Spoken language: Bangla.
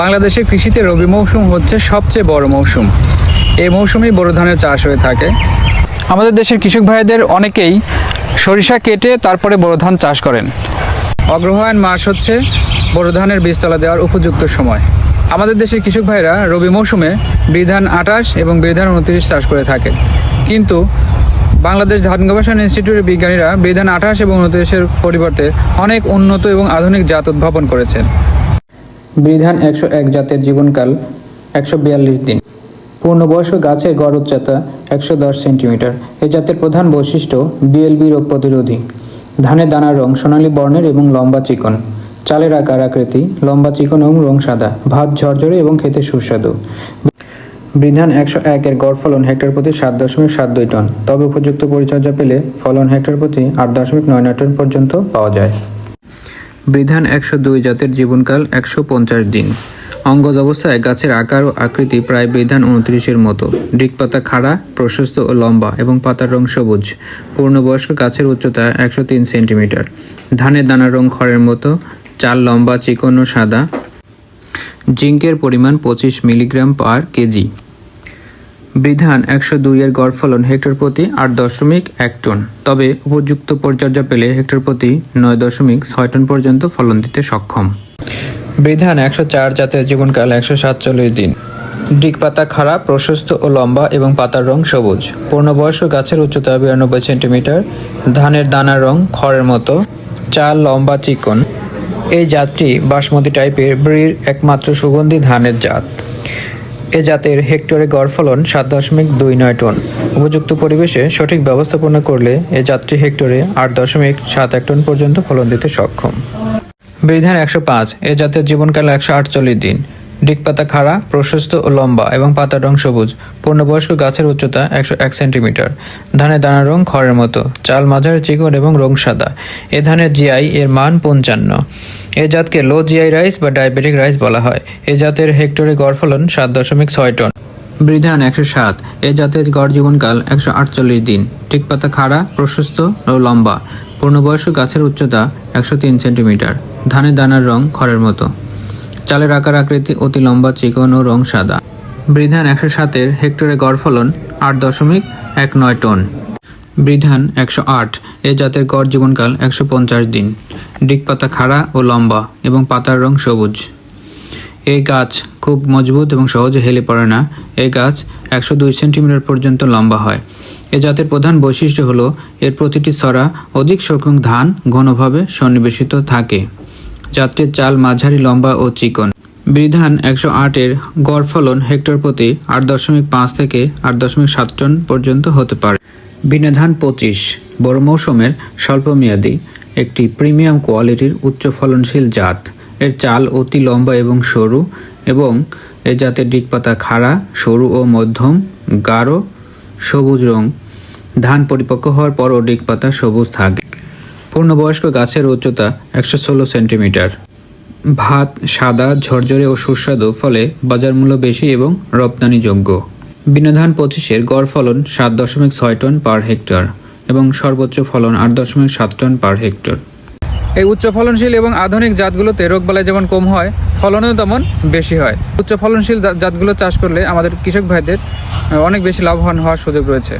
বাংলাদেশের কৃষিতে রবি মৌসুম হচ্ছে সবচেয়ে বড় মৌসুম। এই মৌসুমেই বোরো ধানের চাষ হয়ে থাকে। আমাদের দেশের কৃষক ভাইদের অনেকেই সরিষা কেটে তারপরে বোরো ধান চাষ করেন। অগ্রহায়ণ মাস হচ্ছে বোরো ধানের বীজতলা দেওয়ার উপযুক্ত সময়। আমাদের দেশের কৃষক ভাইরা রবি মৌসুমে বিধান আঠাশ এবং বিধান উনত্রিশ চাষ করে থাকে কিন্তু বাংলাদেশ ধান গবেষণা ইনস্টিটিউটের বিজ্ঞানীরা বিধান আঠাশ এবং উনত্রিশের পরিবর্তে অনেক উন্নত এবং আধুনিক জাত উদ্ভাবন করেছেন। বিধান একশো এক জাতের জীবনকাল একশো বিয়াল্লিশ দিন। পূর্ণবয়স্ক গাছের গড় উচ্চতা একশো দশ সেন্টিমিটার। এই জাতের প্রধান বৈশিষ্ট্য বিএলবি রোগ প্রতিরোধী। ধানের দানার রং সোনালী বর্ণের এবং লম্বা চিকন। চালের আকার আকৃতি, লম্বা চিকন এবং রং সাদা। ভাত ঝরঝরে এবং খেতে সুস্বাদু। বিধান একশো একের গড় ফলন হেক্টর প্রতি সাত দশমিক সাত দুই টন। তবে উপযুক্ত পরিচর্যা পেলে ফলন হেক্টর প্রতি আট দশমিক নয় নয় টন পর্যন্ত পাওয়া যায়। বিধান একশো দুই জাতের জীবনকাল একশো পঞ্চাশ দিন। অঙ্গজ অবস্থায় গাছের আকার ও আকৃতি প্রায় বিধান উনত্রিশের মতো। ডিগপাতা খাড়া, প্রশস্ত ও লম্বা এবং পাতার রং সবুজ। পূর্ণবয়স্ক গাছের উচ্চতা একশো তিন সেন্টিমিটার। ধানের দানার রং খড়ের মতো, চাল লম্বা, চিকন ও সাদা। জিঙ্কের পরিমাণ পঁচিশ মিলিগ্রাম পার কেজি। বিধান একশো দুইয়ের গড় ফলন হেক্টর প্রতি আট দশমিক এক টন। তবে উপযুক্ত পরিচর্যা পেলে হেক্টর প্রতি নয় দশমিক ছয় টন পর্যন্ত ফলন দিতে সক্ষম। বিধান একশো চার জাতের জীবনকাল একশো সাতচল্লিশ দিন। ডিগ পাতা খাড়া, প্রশস্ত ও লম্বা এবং পাতার রং সবুজ। পূর্ণবয়স্ক গাছের উচ্চতা বিরানব্বই সেন্টিমিটার। ধানের দানার রং খড়ের মতো। চাল লম্বা চিকন। এই জাতটি বাসমতি টাইপের ব্রির একমাত্র সুগন্ধি ধানের জাত। এ জাতের হেক্টরে গড় ফলন সাত দশমিক দুই নয় টন। উপযুক্ত পরিবেশে সঠিক ব্যবস্থাপনা করলে এ জাতটি হেক্টরে আট দশমিক সাত এক টন পর্যন্ত ফলন দিতে সক্ষম। বিধান একশো পাঁচ, এ জাতের জীবনকাল একশো আটচল্লিশ দিন। ডিগপাতা খাড়া, প্রশস্ত ও লম্বা এবং পাতার রং সবুজ। পূর্ণবয়স্ক গাছের উচ্চতা একশো এক সেন্টিমিটার। ধানের দানার রং খড়ের মতো। চাল মাঝারি চিকন এবং রং সাদা। এ ধানের জিআই এর মান পঞ্চান্ন। এ জাতকে লো জিআই রাইস বা ডায়াবেটিক রাইস বলা হয়। এ জাতের হেক্টরে গড় ফলন সাত দশমিক ছয় টন। বৃধান একশো সাত। এ জাতের গড় জীবনকাল একশো আটচল্লিশ দিন। টিকপাতা খাড়া, প্রশস্ত ও লম্বা। পূর্ণবয়স্ক গাছের উচ্চতা একশো তিন সেন্টিমিটার। ধানের দানার রং খড়ের মতো। চালের আকার আকৃতি অতি লম্বা, চিকন ও রং সাদা। বৃধান একশো সাতের হেক্টরে গড় ফলন আট দশমিক এক নয় টন। বৃধান একশো আট, এ জাতের গড় জীবনকাল একশো পঞ্চাশ দিন। ডিক পাতা খাড়া ও লম্বা এবং পাতার রং সবুজ। এই গাছ খুব মজবুত এবং সহজে হেলে পড়ে না। এই গাছ একশো দুই সেন্টিমিটার পর্যন্ত লম্বা হয়। এ জাতের প্রধান বৈশিষ্ট্য হলো, এর প্রতিটি ছড়া অধিক সংখ্যক ধান ঘনভাবে সন্নিবেশিত থাকে। জাতটির চাল মাঝারি, লম্বা ও চিকন। বিধান একশো আটের গড় ফলন হেক্টর প্রতি আট দশমিক পাঁচ থেকে আট দশমিক সাত টন পর্যন্ত হতে পারে। বিনাধান পঁচিশ, বড় মৌসুমের স্বল্পমেয়াদী একটি প্রিমিয়াম কোয়ালিটির উচ্চ ফলনশীল জাত। এর চাল অতি লম্বা এবং সরু এবং এ জাতের ডিগপাতা খাড়া, সরু ও মধ্যম, গাঢ়, সবুজ রং। ধান পরিপক্ক হওয়ার পরও ডিগপাতা সবুজ থাকে। পূর্ণবয়স্ক গাছের উচ্চতা একশো ষোলো সেন্টিমিটার। ভাত সাদা, ঝরঝরে ও সুস্বাদু, ফলে বাজার মূল্য বেশি এবং রপ্তানিযোগ্য। বিনাধান পঁচিশের গড় ফলন সাত দশমিক ছয় টন পার হেক্টর এবং সর্বোচ্চ ফলন আট দশমিক সাত টন পার হেক্টর। এই উচ্চ ফলনশীল এবং আধুনিক জাতগুলোতে রোগ রোগবালাই যেমন কম হয়, ফলনও তেমন বেশি হয়। উচ্চ ফলনশীল জাতগুলো চাষ করলে আমাদের কৃষক ভাইদের অনেক বেশি লাভবান হওয়ার সুযোগ রয়েছে।